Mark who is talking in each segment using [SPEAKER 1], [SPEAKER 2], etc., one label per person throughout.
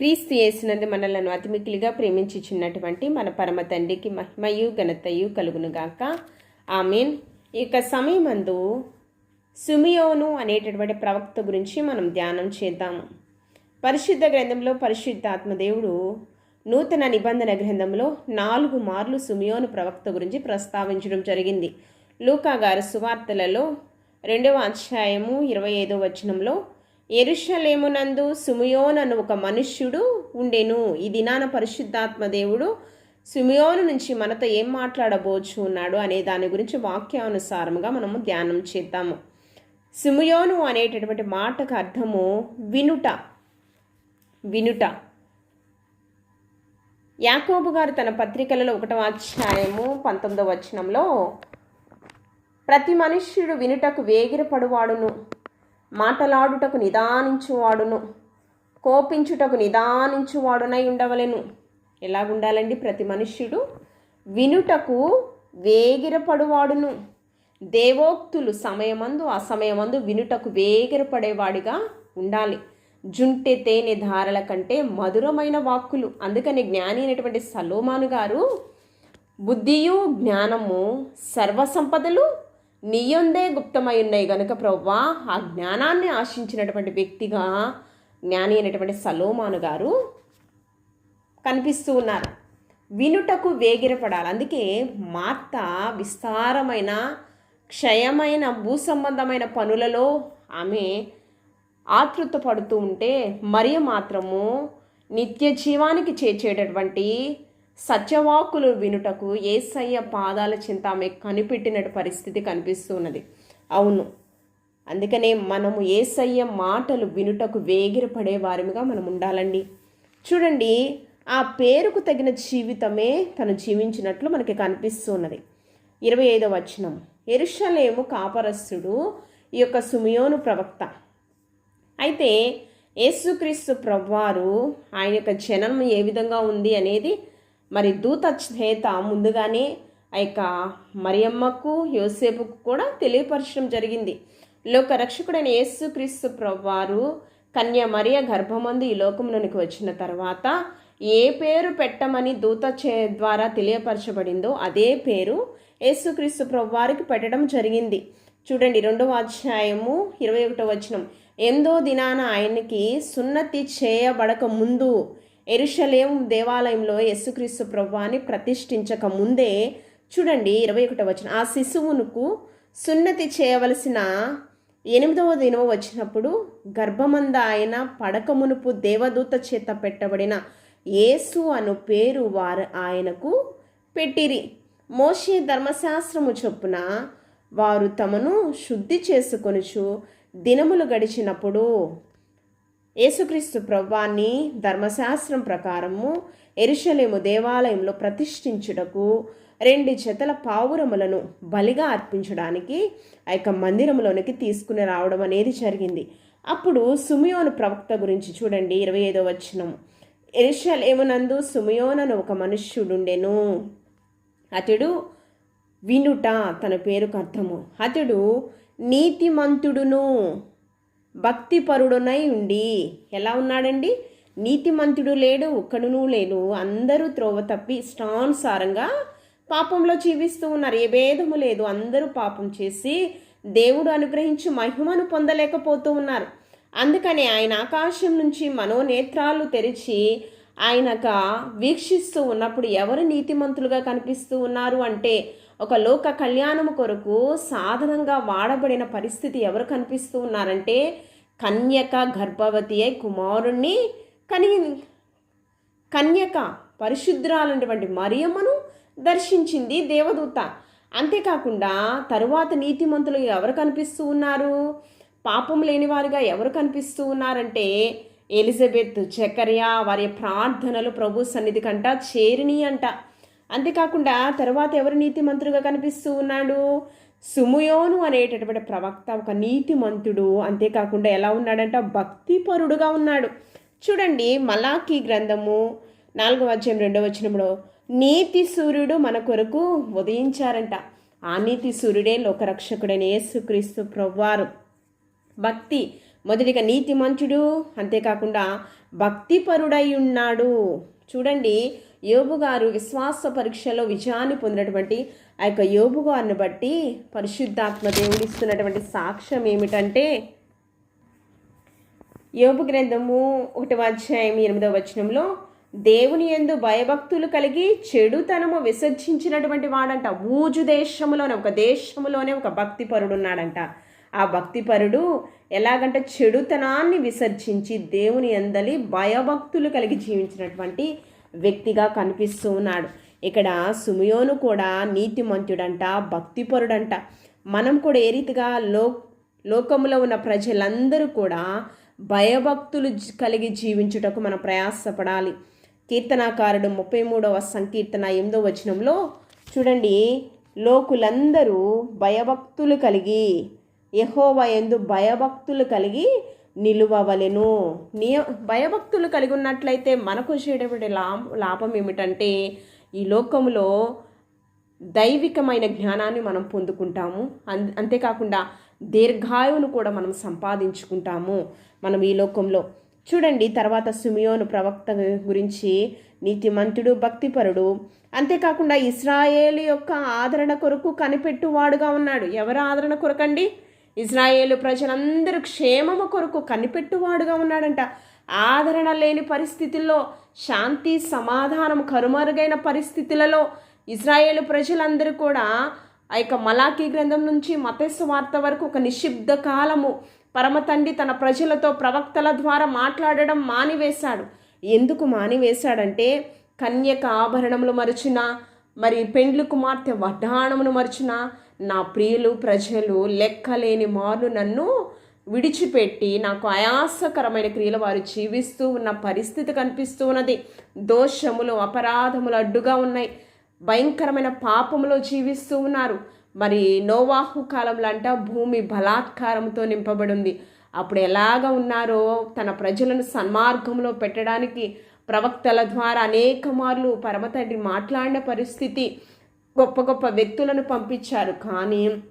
[SPEAKER 1] క్రీస్తు చేసినది మనలను అతిమికిలిగా ప్రేమించుచున్నటువంటి మన పరమ తండ్రికి మహిమయు ఘనతయు కలుగునుగాక. ఆమెన్. ఈ యొక్క సమయమందు సుమియోను అనేటటువంటి ప్రవక్త గురించి మనం ధ్యానం చేద్దాము పరిశుద్ధ గ్రంథంలో పరిశుద్ధ ఆత్మదేవుడు నూతన నిబంధన గ్రంథంలో నాలుగు మార్లు సుమియోను ప్రవక్త గురించి ప్రస్తావించడం జరిగింది. లూకా గారి సువార్తలలో రెండవ అధ్యాయము ఇరవై ఐదో వచనంలో ఎరుషలేమునందు సుమియోన్ ఒక మనుష్యుడు ఉండెను. ఈ దినాన పరిశుద్ధాత్మ దేవుడు సుమియోను నుంచి మనతో ఏం మాట్లాడబోచు ఉన్నాడు అనే దాని గురించి వాక్యానుసారముగా మనము ధ్యానం చేద్దాము. సుమియోను అనేటటువంటి మాటకు అర్థము వినుట. వినుట. యాకోబు గారు తన పత్రికలలో ఒకటవ అధ్యాయము పంతొమ్మిదవ వచనంలో ప్రతి మనుష్యుడు వినుటకు వేగిరపడువాడును. మాటలాడుటకు నిదానించువాడును కోపించుటకు నిదానించువాడునై ఉండవలెను. ఎలాగుండాలండి? ప్రతి మనుష్యుడు వినుటకు వేగిరపడువాడును. దేవోక్తులు సమయమందు అసమయమందు వినుటకు వేగిరపడేవాడిగా ఉండాలి. జుంటె తేనె ధారల కంటే మధురమైన వాక్కులు. అందుకని జ్ఞాని అయినటువంటి సలోమాను గారు బుద్ధియు జ్ఞానము సర్వసంపదలు నీయందే గుప్తమై ఉన్నాయి గనుక ప్రవ్వా ఆ జ్ఞానాన్ని ఆశించినటువంటి వ్యక్తిగా జ్ఞాని అయినటువంటి సలోమాను గారు కనిపిస్తూ ఉన్నారు. వినుటకు వేగిరపడాలి. అందుకే మార్త విస్తారమైన క్షయమైన భూ సంబంధమైన పనులలో ఆమె ఆతృత పడుతూ ఉంటే మరియ మాత్రము నిత్య జీవానికి చేర్చేటటువంటి సత్యవాకులు వినుటకు ఏసయ్య పాదాల చింత ఆమె కనిపెట్టిన పరిస్థితి కనిపిస్తూ ఉన్నది అవును. అందుకనే మనము ఏసయ్య మాటలు వినుటకు వేగిరపడే వారిగా మనం ఉండాలండి. చూడండి ఆ పేరుకు తగిన జీవితమే తను జీవించినట్లు మనకి కనిపిస్తున్నది. ఇరవై ఐదవ వచనం. ఎరుషలేము కాపరస్తుడు ఈ యొక్క సుమియోను ప్రవక్త. అయితే యేసుక్రీస్తు ప్రభువారు ఆయన యొక్క జనం ఏ విధంగా ఉంది అనేది మరి దూత చేత ముందుగానే ఆ యొక్క మరియమ్మకు యోసేపుకు కూడా తెలియపరచడం జరిగింది. లోక రక్షకుడైన యేసుక్రీస్తు వారు కన్య మరియ గర్భమందు ఈ లోకంలోనికి వచ్చిన తర్వాత ఏ పేరు పెట్టమని దూత చే ద్వారా తెలియపరచబడిందో అదే పేరు యేసుక్రీస్తు ప్రభువారికి పెట్టడం జరిగింది. చూడండి రెండవ అధ్యాయము ఇరవై ఒకటో వచనం. ఎందో దినాన ఆయనకి సున్నతి చేయబడక ముందు ఎరుషలేం దేవాలయంలో యేసుక్రీస్తు ప్రభువాన్ని ప్రతిష్ఠించక ముందే చూడండి ఇరవై ఒకటో వచ్చిన ఆ శిశువునుకు సున్నతి చేయవలసిన ఎనిమిదవ దినం వచ్చినప్పుడు గర్భమంద ఆయన పడకమునుపు దేవదూత చేత పెట్టబడిన యేసు అను పేరు వారు ఆయనకు పెట్టిరి. మోషే ధర్మశాస్త్రము చొప్పున వారు తమను శుద్ధి చేసుకొనుచు దినములు గడిచినప్పుడు యేసుక్రీస్తు ప్రవ్వాన్ని ధర్మశాస్త్రం ప్రకారము ఎరుషలేము దేవాలయంలో ప్రతిష్ఠించుటకు రెండు జతల పావురములను బలిగా అర్పించడానికి ఆ యొక్క మందిరంలోనికి తీసుకుని రావడం అనేది జరిగింది. అప్పుడు సుమియోను ప్రవక్త గురించి చూడండి ఇరవై ఐదో వచనం ఎరుషలేమునందు సుమియోనను ఒక మనుష్యుడుండెను. అతడు వినుట తన పేరుకు అర్థము. అతడు నీతిమంతుడును. భక్తిపరుడునై ఉండి. ఎలా ఉన్నాడండి? నీతిమంతుడు లేడు ఒక్కడునూ లేను అందరూ త్రోవ తప్పి ఇష్టానుసారంగా పాపంలో జీవిస్తూ ఉన్నారు. ఏ భేదము లేదు. అందరూ పాపం చేసి దేవుడు అనుగ్రహించి మహిమను పొందలేకపోతూ ఉన్నారు. అందుకని ఆయన ఆకాశం నుంచి మనోనేత్రాలు తెరిచి ఆయనక వీక్షిస్తూ ఉన్నప్పుడు ఎవరు నీతిమంతులుగా కనిపిస్తూ ఉన్నారు అంటే ఒక లోక కళ్యాణము కొరకు సాధనంగా వాడబడిన పరిస్థితి ఎవరు కనిపిస్తూ ఉన్నారంటే కన్యక గర్భవతి అయి కుమారుణ్ణి కని కన్యక పరిశుద్ధురాలైనటువంటి మరియమ్మను దర్శించింది దేవదూత. అంతేకాకుండా తరువాత నీతిమంతులు ఎవరు కనిపిస్తూ ఉన్నారు? పాపం లేని వారిగా ఎవరు కనిపిస్తూ ఉన్నారంటే ఎలిజబెత్ చకర్య వారి ప్రార్థనలు ప్రభు సన్నిధి కంట చేరిని అంట. అంతేకాకుండా తర్వాత ఎవరు నీతిమంతుడుగా కనిపిస్తూ ఉన్నాడు? సుముయోను అనేటటువంటి ప్రవక్త ఒక నీతిమంతుడు అంతేకాకుండా ఎలా ఉన్నాడంట? భక్తిపరుడుగా ఉన్నాడు. చూడండి మలాఖీ గ్రంథము నాలుగవ అధ్యాయం రెండవ వచ్చినప్పుడు నీతి సూర్యుడు మన కొరకు ఉదయించారంట. ఆ నీతి సూర్యుడే లోకరక్షకుడైన యేసుక్రీస్తు ప్రవ్వారు భక్తి మొదటిగా నీతిమంతుడు అంతేకాకుండా భక్తిపరుడై ఉన్నాడు. చూడండి యోబు గారు విశ్వాస పరీక్షలో విజయాన్ని పొందినటువంటి ఆ యొక్క యోబు గారిని బట్టి పరిశుద్ధాత్మ దేవుడు ఇస్తున్నటువంటి సాక్ష్యం ఏమిటంటే యోబు గ్రంథము ఒకటి అధ్యాయం ఎనిమిదవ వచనంలో దేవుని ఎందు భయభక్తులు కలిగి చెడుతనము విసర్జించినటువంటి వాడంట. ఊజు దేశములోనే ఒక దేశములోనే ఒక భక్తిపరుడు ఉన్నాడంట ఆ భక్తిపరుడు ఎలాగంటే చెడుతనాన్ని విసర్జించి దేవుని అందలి భయభక్తులు కలిగి జీవించినటువంటి వ్యక్తిగా కనిపిస్తూ ఉన్నాడు ఇక్కడ సుమయోను కూడా నీతిమంతుడంట భక్తిపరుడంట. మనం కూడా ఏ రీతిగా లో లోకంలో ఉన్న ప్రజలందరూ కూడా భయభక్తులు కలిగి జీవించుటకు మనం ప్రయాసపడాలి. కీర్తనాకారుడు ముప్పై మూడవ సంకీర్తన ఎనిమిదో వచనంలో చూడండి లోకులందరూ భయభక్తులు కలిగి యహోవ ఎందు భయభక్తులు కలిగి నిలువవలెను. నియ భయభక్తులు కలిగి ఉన్నట్లయితే మనకు వచ్చేటటువంటి లా లాభం ఏమిటంటే ఈ లోకంలో దైవికమైన జ్ఞానాన్ని మనం పొందుకుంటాము. అన్ అంతేకాకుండా దీర్ఘాయువును కూడా మనం సంపాదించుకుంటాము. మనం ఈ లోకంలో. చూడండి తర్వాత సుమియోను ప్రవక్త గురించి నీతిమంతుడు భక్తిపరుడు. అంతేకాకుండా ఇస్రాయేల్ యొక్క ఆదరణ కొరకు కనిపెట్టువాడుగా ఉన్నాడు. ఎవరు ఆదరణ కొరకండి? ఇజ్రాయేలు ప్రజలందరూ క్షేమము కొరకు కనిపెట్టువాడుగా ఉన్నాడంట. ఆదరణ లేని పరిస్థితుల్లో శాంతి సమాధానం కరుమరుగైన పరిస్థితులలో ఇజ్రాయేలు ప్రజలందరూ కూడా ఆ యొక్క మలాకీ గ్రంథం నుంచి మతస్సు వార్త వరకు ఒక నిశ్శబ్ద కాలము పరమతండి తన ప్రజలతో ప్రవక్తల ద్వారా మాట్లాడడం మానివేశాడు. ఎందుకు మానివేశాడంటే కన్యక ఆభరణములు మరచున మరి పెండ్లు కుమార్తె వడ్డాణమును మరచున నా ప్రియులు ప్రజలు లెక్కలేని మారు నన్ను విడిచిపెట్టి నాకు ఆయాసకరమైన క్రియలు వారు జీవిస్తూ ఉన్న పరిస్థితి కనిపిస్తూ ఉన్నది. దోషములు అపరాధములు అడ్డుగా ఉన్నాయి. భయంకరమైన పాపములో జీవిస్తూ ఉన్నారు. మరి నోవాహు కాలంలో అంట భూమి బలాత్కారంతో నింపబడి ఉంది అప్పుడు ఎలాగ ఉన్నారో తన ప్రజలను సన్మార్గంలో పెట్టడానికి ప్రవక్తల ద్వారా అనేక మార్లు పరమతండ్రి మాట్లాడిన పరిస్థితి. గొప్ప గొప్ప వ్యక్తులను పంపించారు. కానీ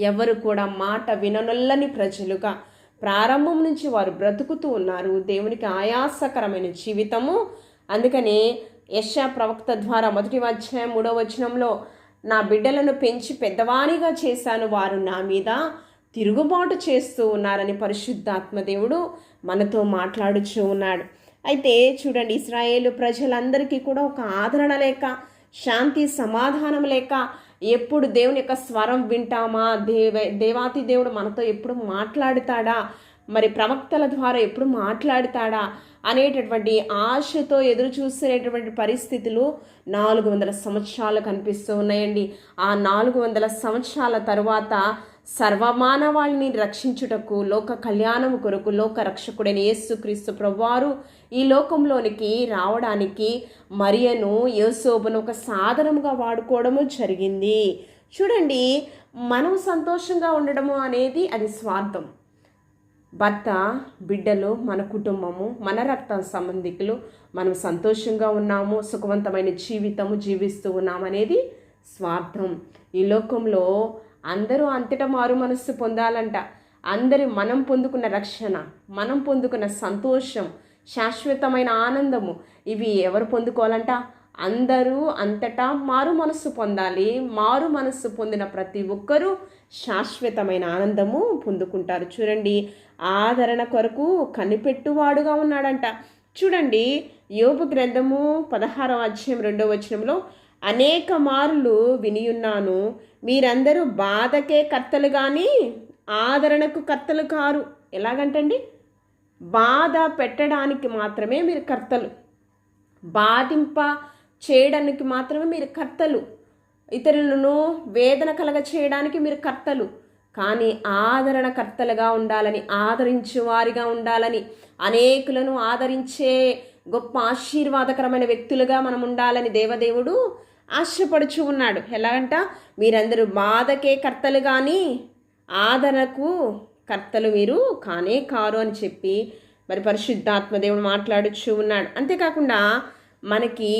[SPEAKER 1] ఎవరు కూడా మాట విననొల్లని ప్రజలుగా ప్రారంభం నుంచి వారు బ్రతుకుతూ ఉన్నారు. దేవునికి ఆయాసకరమైన జీవితము. అందుకనే యశా ప్రవక్త ద్వారా మొదటి అధ్యాయం మూడవ వచనంలో నా బిడ్డలను పెంచి పెద్దవానిగా చేశాను. వారు నా మీద తిరుగుబాటు చేస్తూ ఉన్నారని పరిశుద్ధాత్మ దేవుడు మనతో మాట్లాడుచూ ఉన్నాడు. అయితే చూడండి ఇస్రాయేలు ప్రజలందరికీ కూడా ఒక ఆదరణ లేక శాంతి సమాధానం లేక ఎప్పుడు దేవుని యొక్క స్వరం వింటామా? దేవ దేవాతి దేవుడు మనతో ఎప్పుడు మాట్లాడుతాడా? మరి ప్రవక్తల ద్వారా ఎప్పుడు మాట్లాడతాడా? అనేటటువంటి ఆశతో ఎదురు చూసేటటువంటి పరిస్థితులు నాలుగు వందల సంవత్సరాలు కనిపిస్తూ ఉన్నాయండి. ఆ నాలుగు వందల సంవత్సరాల తరువాత సర్వమానవాళిని రక్షించుటకు లోక కళ్యాణం కొరకు లోక రక్షకుడైన యేసుక్రీస్తు ప్రభువారు ఈ లోకంలోనికి రావడానికి మరియను యోసోబును ఒక సాధనముగా వాడుకోవడము జరిగింది. చూడండి మనం సంతోషంగా ఉండడము అనేది అది స్వార్థం. భర్త బిడ్డలు మన కుటుంబము మన రక్త సంబంధికులు మనం సంతోషంగా ఉన్నాము సుఖవంతమైన జీవితము జీవిస్తూ ఉన్నామనేది స్వార్థం. ఈ లోకంలో అందరూ అంతటా మారు మనస్సు పొందాలంట. అందరి మనం పొందుకున్న రక్షణ మనం పొందుకున్న సంతోషం శాశ్వతమైన ఆనందము ఇవి ఎవరు పొందుకోవాలంట? అందరూ అంతటా మారు మనస్సు పొందాలి. మారు మనస్సు పొందిన ప్రతి ఒక్కరూ శాశ్వతమైన ఆనందము పొందుకుంటారు. చూడండి ఆదరణ కొరకు కనిపెట్టువాడుగా ఉన్నాడంట. చూడండి యోగ గ్రంథము పదహారవ అధ్యాయం రెండవ వచనంలో అనేక మార్లు వినియున్నాను. మీరందరూ బాధకే కర్తలు కానీ ఆదరణకు కర్తలు కారు. ఎలాగంటండి? బాధ పెట్టడానికి మాత్రమే మీరు కర్తలు. బాధింప చేయడానికి మాత్రమే మీరు కర్తలు. ఇతరులను వేదన కలగ చేయడానికి మీరు కర్తలు. కానీ ఆదరణ కర్తలుగా ఉండాలని ఆదరించేవారిగా ఉండాలని అనేకులను ఆదరించే గొప్ప ఆశీర్వాదకరమైన వ్యక్తులుగా మనం ఉండాలని దేవదేవుడు ఆశపడుచు ఉన్నాడు. ఎలాగంట? మీరందరూ బాధకే కర్తలు కానీ ఆదరణకు కర్తలు మీరు కానే కారు అని చెప్పి మరి పరిశుద్ధాత్మదేవుడు మాట్లాడుచు ఉన్నాడు. అంతేకాకుండా మనకి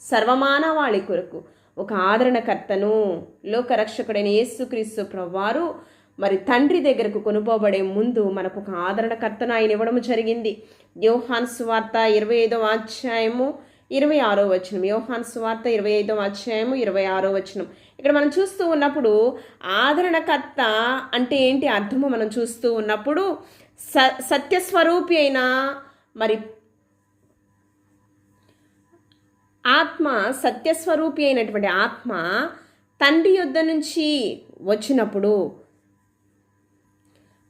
[SPEAKER 1] సర్వమానవాళి కొరకు ఒక ఆదరణకర్తను లోకరక్షకుడైన యేసుక్రీస్తు ప్రవారు మరి తండ్రి దగ్గరకు కొనుపోబడే ముందు మనకు ఒక ఆదరణకర్తను ఆయన ఇవ్వడం జరిగింది. యోహాన్ సువార్త ఇరవై ఐదవ అధ్యాయము ఇరవై ఆరో వచనం. యోహాన్ సువార్త ఇరవై ఐదో అధ్యాయము ఇరవై ఆరో వచనం. ఇక్కడ మనం చూస్తూ ఉన్నప్పుడు ఆదరణకర్త అంటే ఏంటి అర్థము? మనం చూస్తూ ఉన్నప్పుడు స సత్యస్వరూపి అయిన మరి ఆత్మ సత్యస్వరూపి అయినటువంటి ఆత్మ తండ్రి యుద్ధ నుంచి వచ్చినప్పుడు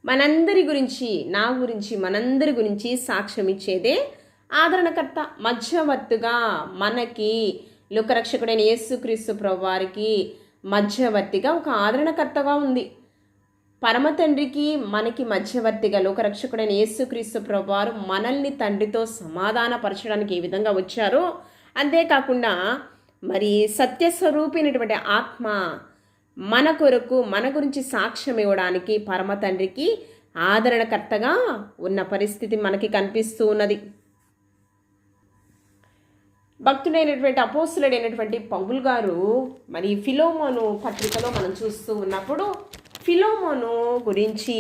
[SPEAKER 1] మనందరి గురించి నా గురించి మనందరి గురించి సాక్ష్యం ఇచ్చేదే ఆదరణకర్త మధ్యవర్తిగా మనకి లోకరక్షకుడైన యేసుక్రీస్తు ప్రభువారికి మధ్యవర్తిగా ఒక ఆదరణకర్తగా ఉంది. పరమ తండ్రికి మనకి మధ్యవర్తిగా లోకరక్షకుడైన యేసుక్రీస్తు ప్రభువారు మనల్ని తండ్రితో సమాధానపరచడానికి ఏ విధంగా వచ్చారో అంతేకాకుండా మరి సత్యస్వరూపినటువంటి ఆత్మ మన కొరకు మన గురించి సాక్ష్యం ఇవ్వడానికి పరమ తండ్రికి ఆదరణకర్తగా ఉన్న పరిస్థితి మనకి కనిపిస్తూ ఉన్నది. భక్తుడైనటువంటి అపోస్తులుడైనటువంటి పౌల్ గారు మరి ఫిలోమోను పత్రికలో మనం చూస్తూ ఉన్నప్పుడు ఫిలోమోను గురించి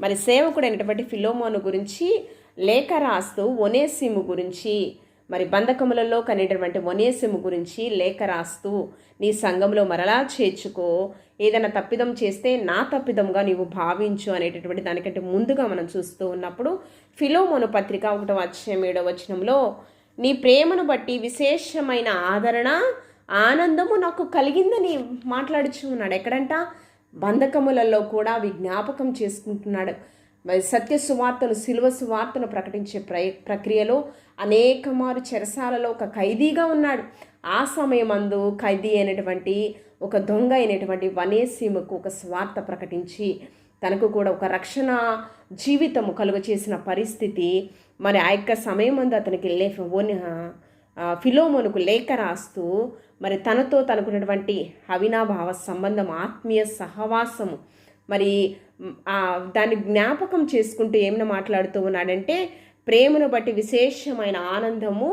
[SPEAKER 1] మరి సేవకుడైనటువంటి ఫిలోమోను గురించి లేఖ రాస్తూ ఒనేసిము గురించి మరి బంధకములలో కనేటటువంటి ఒనేసిము గురించి లేఖ రాస్తూ నీ సంఘంలో మరలా చేర్చుకో ఏదైనా తప్పిదం చేస్తే నా తప్పిదంగా నీవు భావించు అనేటటువంటి దానికంటే ముందుగా మనం చూస్తూ ఉన్నప్పుడు ఫిలోమోను పత్రిక ఒకటో అధ్యాయం ఏడో వచనంలో నీ ప్రేమను బట్టి విశేషమైన ఆదరణ ఆనందము నాకు కలిగిందని మాట్లాడుచు ఉన్నాడు. ఎక్కడంట? బంధకములలో కూడా విజ్ఞాపకం చేసుకుంటున్నాడు. సత్య సువార్తను సిలువ సువార్తను ప్రకటించే ప్ర ప్రక్రియలో అనేక మారు చెరసాలలో ఒక ఖైదీగా ఉన్నాడు. ఆ సమయమందు ఖైదీ అయినటువంటి ఒక దొంగ అయినటువంటి వనేసీమకు ఒక స్వార్థ ప్రకటించి తనకు కూడా ఒక రక్షణ జీవితము కలుగ చేసిన పరిస్థితి. మరి ఆ యొక్క సమయమందు అతనికి లే ఫిలోమోనుకు లేఖ రాస్తూ మరి తనతో తనకున్నటువంటి అవినాభావ సంబంధం ఆత్మీయ సహవాసము మరి దాన్ని జ్ఞాపకం చేసుకుంటూ ఏమైనా మాట్లాడుతూ ఉన్నాడంటే ప్రేమను బట్టి విశేషమైన ఆనందము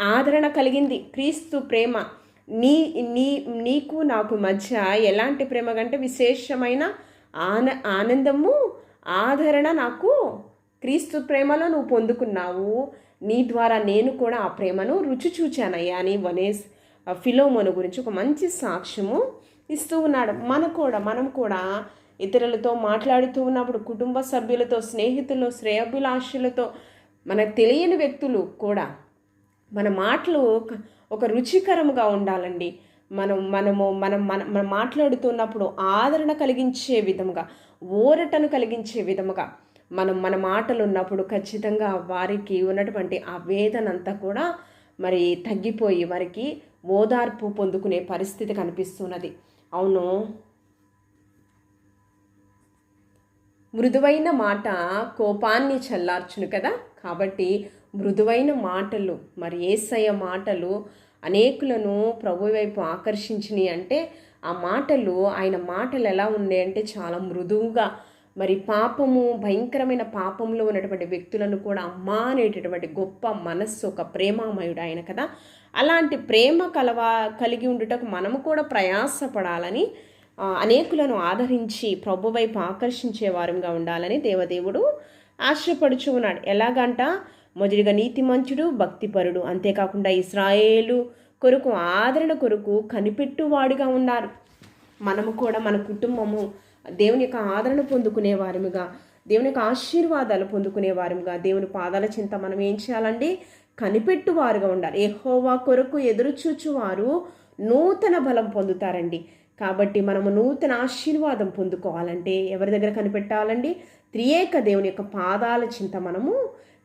[SPEAKER 1] ఆదరణ కలిగింది. క్రీస్తు ప్రేమ నీ నీ నీకు నాకు మధ్య ఎలాంటి ప్రేమ కంటే విశేషమైన ఆన ఆనందము ఆదరణ నాకు క్రీస్తు ప్రేమలో నువ్వు పొందుకున్నావు. నీ ద్వారా నేను కూడా ఆ ప్రేమను రుచి చూచానయ్యా అని వనేస్ ఫిలోమోను గురించి ఒక మంచి సాక్ష్యము ఇస్తూ ఉన్నాడు. మన కూడా మనం కూడా ఇతరులతో మాట్లాడుతూ ఉన్నప్పుడు కుటుంబ సభ్యులతో స్నేహితులు శ్రేయభిలాషులతో మనకు తెలియని వ్యక్తులు కూడా మన మాటలు ఒక రుచికరముగా ఉండాలండి. మనం మనము మనం మన మనం మాట్లాడుతున్నప్పుడు ఆదరణ కలిగించే విధముగా ఊరటను కలిగించే విధముగా మనం మన మాటలు ఉన్నప్పుడు ఖచ్చితంగా వారికి ఉన్నటువంటి ఆ వేదనంతా కూడా మరి తగ్గిపోయి వారికి ఓదార్పు పొందుకునే పరిస్థితి కనిపిస్తున్నది. అవును. మృదువైన మాట కోపాన్ని చల్లార్చును కదా? కాబట్టి మృదువైన మాటలు మరి ఏసయ మాటలు అనేకులను ప్రభు వైపు ఆకర్షించినాయి అంటే ఆ మాటలు ఆయన మాటలు ఎలా ఉన్నాయి అంటే చాలా మృదువుగా మరి పాపము భయంకరమైన పాపంలో ఉన్నటువంటి వ్యక్తులను కూడా అమ్మా అనేటటువంటి గొప్ప మనస్సు ఒక ప్రేమామయుడు ఆయన కదా. అలాంటి ప్రేమ కలవా కలిగి ఉండుటకు మనము కూడా ప్రయాసపడాలని అనేకులను ఆదరించి ప్రభు వైపు ఆకర్షించే వారంగా ఉండాలని దేవదేవుడు ఆశపడుచు ఉన్నాడు. ఎలాగంట మొదటిగా నీతిమంతుడు భక్తిపరుడు. అంతేకాకుండా ఇస్రాయేలు కొరకు ఆదరణ కొరకు కనిపెట్టువాడుగా ఉన్నారు. మనము కూడా మన కుటుంబము దేవుని యొక్క ఆదరణ పొందుకునే వారముగా దేవుని యొక్క ఆశీర్వాదాలు పొందుకునే వారముగా దేవుని పాదాల చింత మనం ఏం చేయాలండి? కనిపెట్టువారుగా ఉండాలి. ఎహోవా కొరకు ఎదురుచూచువారు నూతన బలం పొందుతారండి. కాబట్టి మనము నూతన ఆశీర్వాదం పొందుకోవాలంటే ఎవరి దగ్గర కనిపెట్టాలండి? త్రియేక దేవుని యొక్క పాదాల చింత మనము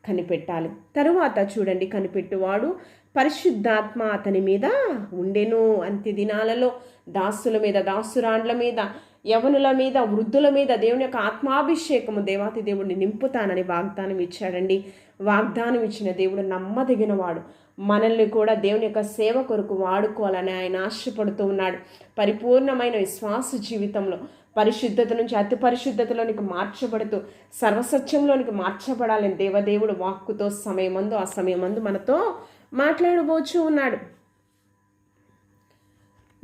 [SPEAKER 1] కనిపెట్టాలి. తరువాత చూడండి కనిపెట్టువాడు పరిశుద్ధాత్మ అతని మీద ఉండెను. అంత్య దినాలలో దాసుల మీద దాసురాండ్ల మీద యవనుల మీద వృద్ధుల మీద దేవుని యొక్క ఆత్మాభిషేకము దేవాతి దేవుడిని నింపుతానని వాగ్దానం ఇచ్చాడండి. వాగ్దానం ఇచ్చిన దేవుడు నమ్మదగినవాడు. మనల్ని కూడా దేవుని యొక్క సేవ కొరకు వాడుకోవాలని ఆయన ఆశపడుతూ ఉన్నాడు. పరిపూర్ణమైన విశ్వాస జీవితంలో పరిశుద్ధత నుంచి అతి పరిశుద్ధతలోనికి మార్చబడుతూ సర్వసత్యంలోనికి మార్చబడాలని దేవదేవుడు వాక్కుతో సమయమందు ఆ సమయమందు మనతో మాట్లాడబోచు ఉన్నాడు.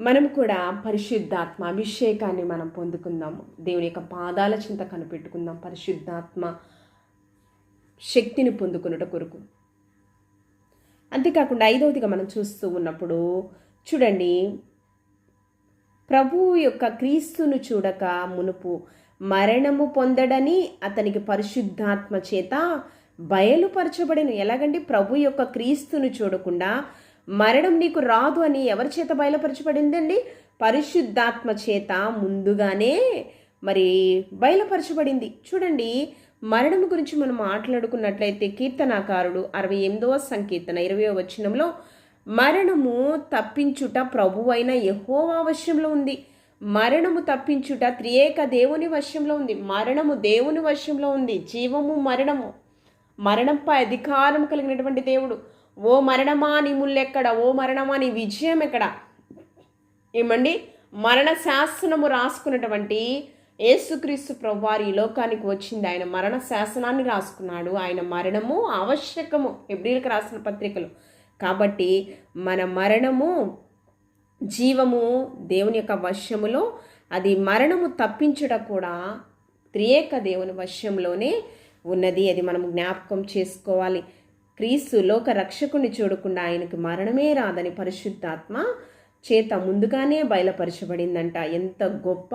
[SPEAKER 1] మనం కూడా పరిశుద్ధాత్మ అభిషేకాన్ని మనం పొందుకుందాము దేవుని యొక్క పాదాల చింత కనిపెట్టుకుందాం. పరిశుద్ధాత్మ శక్తిని పొందుకున్నట కొరకు. అంతేకాకుండా ఐదవదిగా మనం చూస్తూ ఉన్నప్పుడు చూడండి ప్రభువు యొక్క క్రీస్తును చూడక మునుపు మరణము పొందడని అతనికి పరిశుద్ధాత్మ చేత బయలుపరచబడిన. ఎలాగండి? ప్రభు యొక్క క్రీస్తును చూడకుండా మరణం నీకు రాదు అని ఎవరి చేత బయలుపరచబడిందండి? పరిశుద్ధాత్మ చేత ముందుగానే మరి బయలుపరచబడింది. చూడండి మరణం గురించి మనం మాట్లాడుకున్నట్లయితే కీర్తనాకారుడు అరవై ఎనిమిదవ సంకీర్తన ఇరవయో వచనంలో మరణము తప్పించుట ప్రభువైన యహోవా వశంలో ఉంది. మరణము తప్పించుట త్రియేక దేవుని వశంలో ఉంది. మరణము దేవుని వశంలో ఉంది. జీవము మరణము. మరణంపై అధికారం కలిగినటువంటి దేవుడు. ఓ మరణమా నీ ముల్లెక్కడ? ఓ మరణమా నీ విజయం ఎక్కడ? ఏమండి? మరణ శాసనము రాసుకున్నటువంటి యేసుక్రీస్తు ప్రభువారు ఈ లోకానికి వచ్చింది. ఆయన మరణ శాసనాన్ని రాసుకున్నాడు. ఆయన మరణము ఆవశ్యకము. ఎబ్రిల్కి రాసిన పత్రికలు. కాబట్టి మన మరణము జీవము దేవుని యొక్క వశ్యములో అది మరణము తప్పించడం కూడా త్రియేక దేవుని వశ్యంలోనే ఉన్నది. అది మనం జ్ఞాపకం చేసుకోవాలి. క్రీస్తు లోక రక్షకుని చూడకుండా ఆయనకు మరణమే రాదని పరిశుద్ధాత్మ చేత ముందుగానే బయలుపరచబడిందంట. ఎంత గొప్ప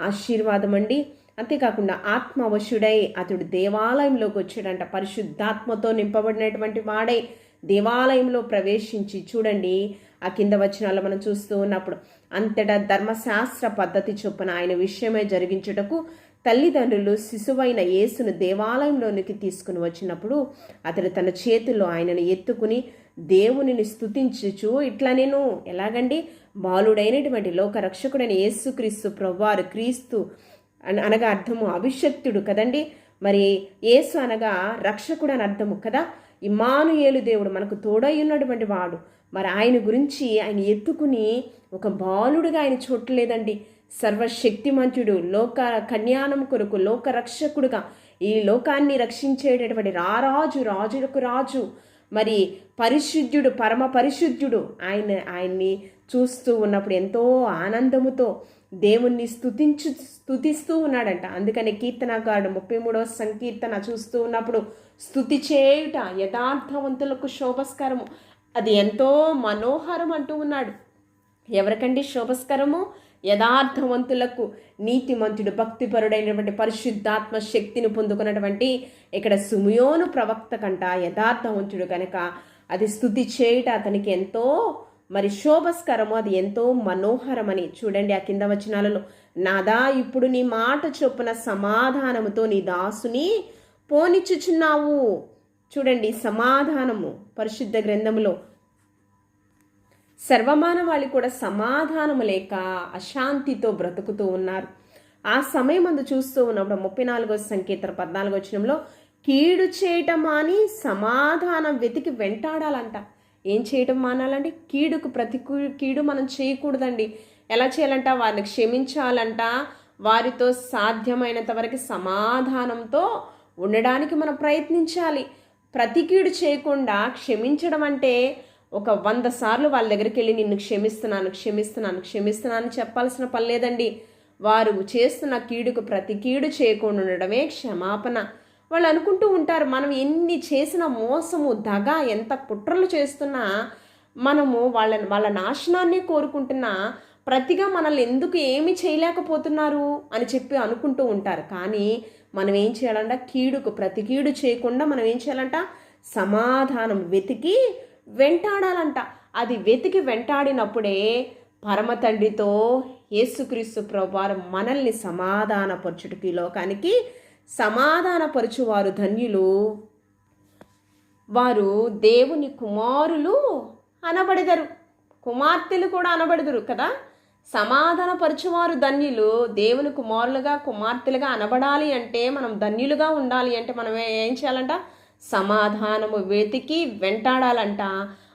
[SPEAKER 1] ఆశీర్వాదం అండి అంతేకాకుండా ఆత్మవశుడై అతడు దేవాలయంలోకి వచ్చాడంట. పరిశుద్ధాత్మతో నింపబడినటువంటి వాడై. దేవాలయంలో ప్రవేశించి చూడండి. ఆ కింద వచనాల్లో మనం చూస్తూ ఉన్నప్పుడు అంతటా ధర్మశాస్త్ర పద్ధతి చొప్పున ఆయన విషయమే జరిగించుటకు తల్లిదండ్రులు శిశువైన యేసును దేవాలయంలోనికి తీసుకుని వచ్చినప్పుడు అతడు తన చేతుల్లో ఆయనను ఎత్తుకుని దేవునిని స్తుతించుచు ఇట్లా నేను ఎలాగండి? బాలుడైనటువంటి లోక రక్షకుడైన యేసుక్రీస్తు ప్రవ్వారు క్రీస్తు అనగా అర్థము అభిషక్తుడు కదండి? మరి యేసు అనగా రక్షకుడు అని అర్థము కదా? ఇమానుయేలు దేవుడు మనకు తోడై ఉన్నటువంటి వాడు. మరి ఆయన గురించి ఆయన ఎత్తుకుని ఒక బాలుడుగా ఆయన చూడలేదండి సర్వశక్తిమంతుడు లోక కన్యానం కొరకు లోక రక్షకుడుగా ఈ లోకాన్ని రక్షించేటటువంటి రారాజు రాజులకు రాజు. మరి పరిశుద్ధుడు పరమ పరిశుద్ధుడు. ఆయన ఆయన్ని చూస్తూ ఉన్నప్పుడు ఎంతో ఆనందముతో దేవుణ్ణి స్థుతించు స్థుతిస్తూ ఉన్నాడంట. అందుకనే కీర్తనగాడు ముప్పై మూడవ సంకీర్తన చూస్తూ ఉన్నప్పుడు స్థుతి చేయుట యథార్థవంతులకు శోభస్కరము. అది ఎంతో మనోహరం అంటూ ఉన్నాడు. ఎవరికండి శోభస్కరము? యథార్థవంతులకు నీతిమంతుడు భక్తిపరుడైనటువంటి పరిశుద్ధాత్మ శక్తిని పొందుకున్నటువంటి ఇక్కడ సుమయోను ప్రవక్త కంట యథార్థవంతుడు కనుక అది స్థుతి చేయుట అతనికి ఎంతో మరి శోభస్కరము అది ఎంతో మనోహరమని చూడండి ఆ కింద వచనాలలో. నాదా ఇప్పుడు నీ మాట చొప్పున సమాధానముతో నీ దాసుని పోనిచ్చుచున్నావు. చూడండి సమాధానము పరిశుద్ధ గ్రంథములో. సర్వమానవాళి కూడా సమాధానము లేక అశాంతితో బ్రతుకుతూ ఉన్నారు. ఆ సమయం అందు చూస్తూ ఉన్నప్పుడు ముప్పై నాలుగో సంకేతర పద్నాలుగో వచ్చినంలో కీడు చేయటం అని సమాధానం వెతికి వెంటాడాలంట. ఏం చేయటం మానాలండి? కీడుకు ప్రతి కీడు మనం చేయకూడదండి. ఎలా చేయాలంట? వారిని క్షమించాలంట. వారితో సాధ్యమైనంత వరకు సమాధానంతో ఉండడానికి మనం ప్రయత్నించాలి. ప్రతి కీడు చేయకుండా క్షమించడం అంటే ఒక వంద సార్లు వాళ్ళ దగ్గరికి వెళ్ళి నిన్ను క్షమిస్తున్నాను క్షమిస్తున్నాను క్షమిస్తున్నాను చెప్పాల్సిన పని లేదండి. వారు చేస్తున్న కీడుకు ప్రతి కీడు చేయకుండా ఉండడమే క్షమాపణ. వాళ్ళు అనుకుంటూ ఉంటారు మనం ఎన్ని చేసిన మోసము దగ ఎంత కుట్రలు చేస్తున్నా మనము వాళ్ళ వాళ్ళ నాశనాన్ని కోరుకుంటున్నా ప్రతిగా మనల్ని ఎందుకు ఏమి చేయలేకపోతున్నారు అని చెప్పి అనుకుంటూ ఉంటారు. కానీ మనం ఏం చేయాలంట? కీడుకు ప్రతి కీడు చేయకుండా మనం ఏం చేయాలంట? సమాధానం వెతికి వెంటాడాలంట. అది వెతికి వెంటాడినప్పుడే పరమ తండ్రితో యేసుక్రీస్తు ప్రభువారు మనల్ని సమాధానపరచుటకి లోకానికి సమాధానపరచువారు ధన్యులు. వారు దేవుని కుమారులు అనబడెదరు. కుమార్తెలు కూడా అనబడదురు కదా? సమాధానపరచువారు ధన్యులు. దేవుని కుమారులుగా కుమార్తెలుగా అనబడాలి అంటే మనం ధన్యులుగా ఉండాలి అంటే మనం ఏం చేయాలంట? సమాధానము వెతికి వెంటాడాలంట.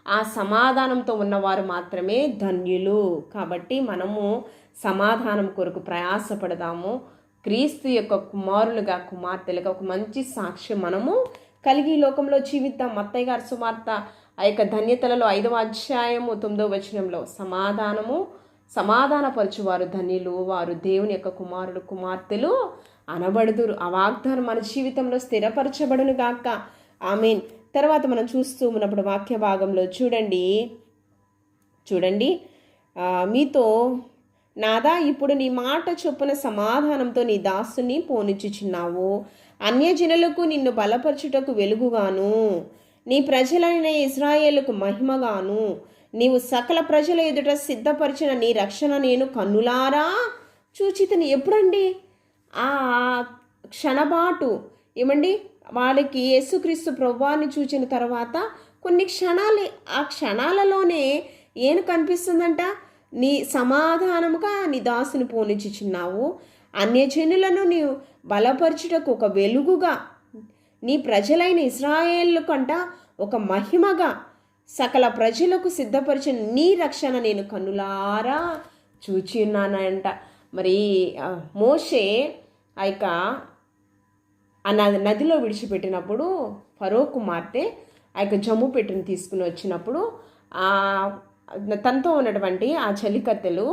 [SPEAKER 1] ఆ సమాధానంతో ఉన్నవారు మాత్రమే ధన్యులు. కాబట్టి మనము సమాధానం కొరకు ప్రయాసపడదాము. క్రీస్తు యొక్క కుమారులుగా కుమార్తెలుగా ఒక మంచి సాక్ష్యం మనము కలిగి లోకంలో జీవిద్దాం. మత్తయ్య గారి సువార్త ఆ యొక్క ధన్యతలలో ఐదవ అధ్యాయము తొమ్మిదవ వచనంలో సమాధానము సమాధానపరచువారు ధన్యులు వారు దేవుని యొక్క కుమారుడు కుమార్తెలు అనబడుదురు. ఆ వాగ్దానం మన జీవితంలో స్థిరపరచబడును గాక. మీన్ తర్వాత మనం చూస్తూ ఉన్నప్పుడు వాక్య భాగంలో చూడండి చూడండి మీతో నాదా ఇప్పుడు నీ మాట చొప్పున సమాధానంతో నీ దాసుని పోనిచ్చుచున్నావు. అన్యజనులకు నిన్ను బలపరచుటకు వెలుగుగాను. నీ ప్రజలైన ఇజ్రాయేలుకు మహిమగాను. నీవు సకల ప్రజల ఎదుట సిద్ధపరిచిన నీ రక్షణ నేను కన్నులారా? చూచితని ఎప్పుడండి? ఆ క్షణబాటు. ఏమండి? వాళ్ళకి యేసుక్రీస్తు ప్రభువాన్ని చూచిన తర్వాత కొన్ని క్షణాలే ఆ క్షణాలలోనే ఏం కనిపిస్తుందంట? నీ సమాధానముగా నీ దాసుని పోనిచ్చుచున్నావు అన్యజనులను నీవు బలపరచుటకు ఒక వెలుగుగా నీ ప్రజలైన ఇస్రాయేళ్ళు కంట ఒక మహిమగా సకల ప్రజలకు సిద్ధపరిచిన నీ రక్షణ నేను కన్నులారా చూచి ఉన్నానంట మరి మోషే ఆ యొక్క ఆ నది నదిలో విడిచిపెట్టినప్పుడు ఫరో కుమార్తె ఆ యొక్క జమ్ము పెట్టిన తీసుకుని వచ్చినప్పుడు ఆ తనతో ఉన్నటువంటి ఆ చలికత్తెలు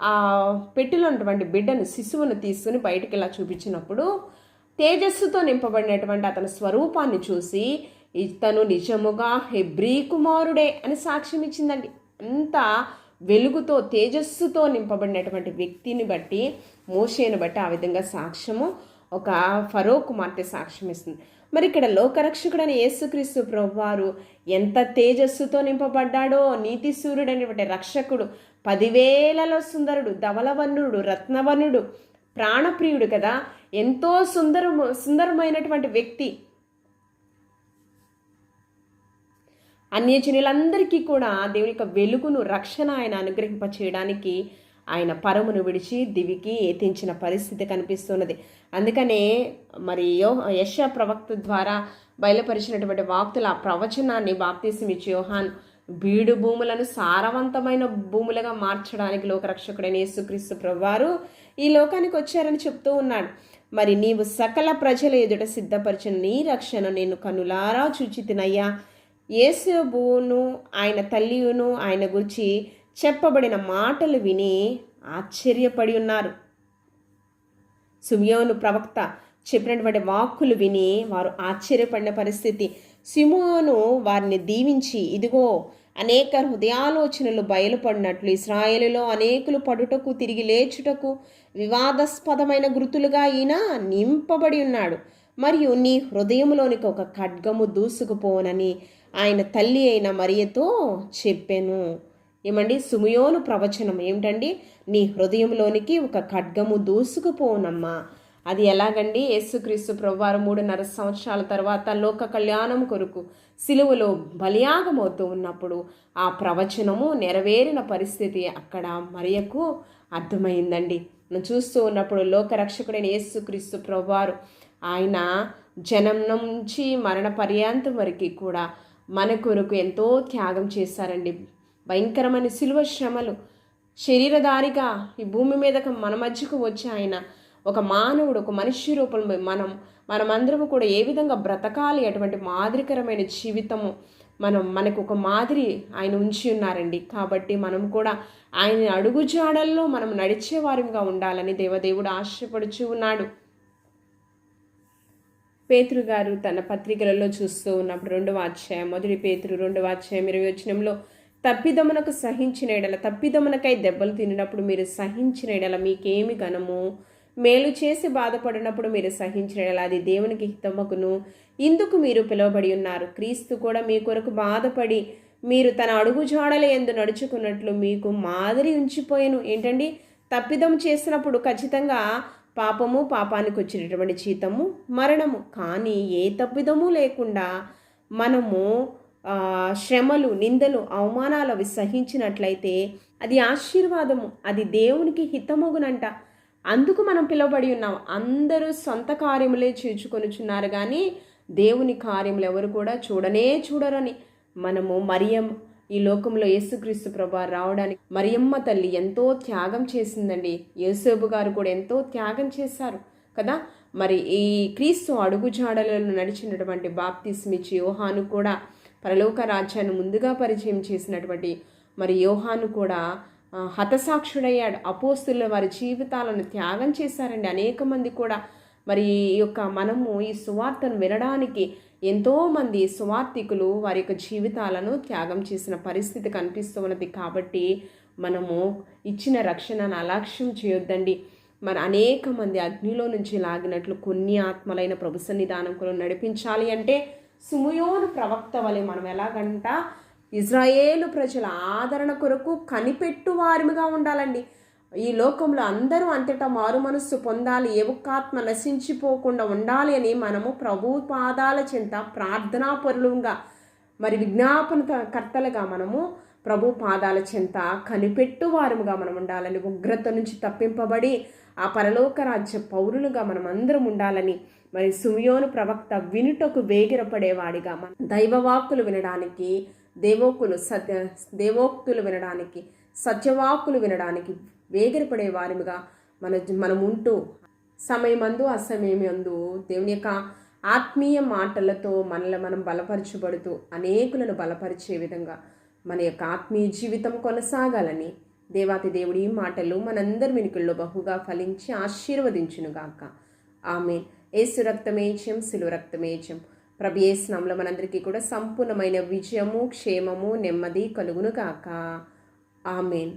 [SPEAKER 1] ఆ పెట్టెలో ఉన్నటువంటి బిడ్డను శిశువును తీసుకుని బయటికి ఇలా చూపించినప్పుడు తేజస్సుతో నింపబడినటువంటి అతని స్వరూపాన్ని చూసి ఇతను నిజముగా హెబ్రీ కుమారుడే అని సాక్ష్యం ఇచ్చిందండి. అంత వెలుగుతో తేజస్సుతో నింపబడినటువంటి వ్యక్తిని బట్టి మోషేను బట్టి ఆ విధంగా సాక్ష్యము ఒక ఫరో కుమార్తె సాక్ష్యం ఇస్తుంది మరి ఇక్కడ లోకరక్షకుడని యేసుక్రీస్తు ప్రభువారు ఎంత తేజస్సుతో నింపబడ్డాడో నీతి సూర్యుడు అనేటువంటి రక్షకుడు పదివేలలో సుందరుడు ధవలవర్ణుడు రత్నవర్ణుడు ప్రాణప్రియుడు కదా. ఎంతో సుందరము సుందరమైనటువంటి వ్యక్తి. అన్యజనులందరికీ కూడా దేవుని యొక్క వెలుగును రక్షణ ఆయన అనుగ్రహింప చేయడానికి ఆయన పరమును విడిచి దివికి ఎత్తించిన పరిస్థితి కనిపిస్తున్నది. అందుకనే మరి యో యశ ప్రవక్త ద్వారా బయలుపరిచినటువంటి వాక్తుల ఆ ప్రవచనాన్ని బాప్తీసమిచ్చి యోహాన్ బీడు భూములను సారవంతమైన భూములుగా మార్చడానికి లోకరక్షకుడైన యేసుక్రీస్తు ప్రభువారు ఈ లోకానికి వచ్చారని చెప్తూ ఉన్నాడు. మరి నీవు సకల ప్రజల ఎదుట సిద్ధపరిచిన నీ రక్షణ నేను కనులారా చూచి తినయ్యా యేసుబును ఆయన తల్లియును ఆయన గురించి చెప్పబడిన మాటలు విని ఆశ్చర్యపడి ఉన్నారు. సుమియోను ప్రవక్త చెప్పినటువంటి వాక్కులు విని వారు ఆశ్చర్యపడిన పరిస్థితి. సిమోను వారిని దీవించి ఇదిగో అనేక హృదయాలోచనలు బయలుపడినట్లు ఇస్రాయేలులో అనేకులు పడుటకు తిరిగి లేచుటకు వివాదాస్పదమైన గుర్తులుగా ఈయన నింపబడి ఉన్నాడు. మరియు నీ హృదయంలోనికి ఒక ఖడ్గము దూసుకుపోనని ఆయన తల్లి అయిన మరియతో చెప్పాను. ఏమండి? సుమయోను ప్రవచనం ఏమిటండి? నీ హృదయంలోనికి ఒక ఖడ్గము దూసుకుపోనమ్మా. అది ఎలాగండి? యేసుక్రీస్తు ప్రభువారు మూడున్నర సంవత్సరాల తర్వాత లోక కళ్యాణం కొరకు సిలువలో బలియాగమవుతూ ఉన్నప్పుడు ఆ ప్రవచనము నెరవేరిన పరిస్థితి అక్కడ మరియకు అర్థమైందండి. మనం చూస్తూ ఉన్నప్పుడు లోకరక్షకుడైన యేసుక్రీస్తు ప్రభువారు ఆయన జనం నుంచి మరణ పర్యాంతం వరకు కూడా మన కొరకు ఎంతో త్యాగం చేశారండి. భయంకరమైన శిలువ శ్రమలు. శరీరధారిగా ఈ భూమి మీదకు మన మధ్యకు వచ్చి ఆయన ఒక మానవుడు ఒక మనిషి రూపంలో మనం మనమందరము కూడా ఏ విధంగా బ్రతకాలి అటువంటి మాదిరికరమైన జీవితము మనం మనకు ఒక మాదిరి ఆయన ఉంచి ఉన్నారండి. కాబట్టి మనం కూడా ఆయన అడుగుజాడల్లో మనం నడిచేవారిగా ఉండాలని దేవదేవుడు ఆశపడుచు ఉన్నాడు. పేతురు గారు తన పత్రికలలో చూస్తూ ఉన్నప్పుడు రెండవ అధ్యాయం మొదటి పేతురు రెండవ అధ్యాయం ఇరవై వచనంలో తప్పిదమునకు సహించిన ఎడల తప్పిదమునకై దెబ్బలు తినినప్పుడు మీరు సహించిన ఎడల మీకేమి గనము మేలు చేసి బాధపడినప్పుడు మీరు సహించిన ఎడల అది దేవునికి హితమ్మకును ఇందుకు మీరు పిలువబడి ఉన్నారు. క్రీస్తు కూడా మీ కొరకు బాధపడి మీరు తన అడుగు జాడల ఎందు నడుచుకున్నట్లు మీకు మాదిరి ఉంచిపోయాను. ఏంటండి? తప్పిదం చేసినప్పుడు ఖచ్చితంగా పాపము పాపానికి వచ్చినటువంటి జీతము మరణము. కానీ ఏ తప్పిదము లేకుండా మనము శ్రమలు నిందలు అవమానాలు అవి సహించినట్లయితే అది ఆశీర్వాదము అది దేవునికి హితమగునంట. అందుకు మనం పిలువబడి ఉన్నాం. అందరూ సొంత కార్యములే చేర్చుకొనుచున్నారు కానీ దేవుని కార్యములు ఎవరు కూడా చూడనే చూడరని. మనము మరియం ఈ లోకంలో యేసుక్రీస్తు ప్రభా రావడానికి మరియమ్మ తల్లి ఎంతో త్యాగం చేసిందండి. యేసేబు గారు కూడా ఎంతో త్యాగం చేశారు కదా. మరి ఈ క్రీస్తు అడుగుజాడలలో నడిచినటువంటి బాప్తిస్మిచ్చి యోహాను కూడా పరలోక రాజ్యాన్ని ముందుగా పరిచయం చేసినటువంటి మరి యోహాను కూడా హతసాక్షుడయ్యాడు. అపోస్తుల వారి జీవితాలను త్యాగం చేశారండి. అనేక మంది కూడా మరి ఈ యొక్క మనము ఈ సువార్తను వినడానికి ఎంతోమంది సువార్థికులు వారి యొక్క జీవితాలను త్యాగం చేసిన పరిస్థితి కనిపిస్తూ ఉన్నది. కాబట్టి మనము ఇచ్చిన రక్షణను అలక్ష్యం చేయొద్దండి. మరి అనేక మంది అగ్నిలో నుంచి లాగినట్లు కొన్ని ఆత్మలైన ప్రభు సన్నిధానంలో నడిపించాలి అంటే సుమయోను ప్రవక్త వలె మనం ఎలాగంట ఇజ్రాయేలు ప్రజల ఆదరణ కొరకు కనిపెట్టు వారిగా ఉండాలండి. ఈ లోకంలో అందరూ అంతటా మారు మనస్సు పొందాలి ఏ ఒక్కాత్మ నశించిపోకుండా ఉండాలి అని మనము ప్రభు పాదాల చెంత ప్రార్థనా పరులుగా మరి విజ్ఞాపన కర్తలుగా మనము ప్రభు పాదాల చెంత కనిపెట్టు వారముగా మనం ఉండాలని ఉగ్రత నుంచి తప్పింపబడి ఆ పరలోక రాజ్య పౌరులుగా మనం అందరం ఉండాలని మరి సుమియోను ప్రవక్త వినుటకు వేగిరపడేవాడిగా మన దైవవాక్కులు వినడానికి దేవోకులు సత్య దేవోక్తులు వినడానికి సత్యవాక్కులు వినడానికి వేగిరపడే వారిగా మన మనం ఉంటూ సమయమందు అసమయమందు దేవుని యొక్క ఆత్మీయ మాటలతో మనల్ని మనం బలపరచబడుతూ అనేకులను బలపరిచే విధంగా మన యొక్క ఆత్మీయ జీవితం కొనసాగాలని దేవాతి దేవుడి మాటలు మనందరి వెనుకల్లో బహుగా ఫలించి ఆశీర్వదించునుగాక ఆమె ఏసు రక్తమేజ్యం శిలు రక్తమేజ్యం ప్రభు ఏసునాంలో మనందరికీ కూడా సంపూర్ణమైన విజయము క్షేమము నెమ్మది కలుగునుగాక ఆమెన్.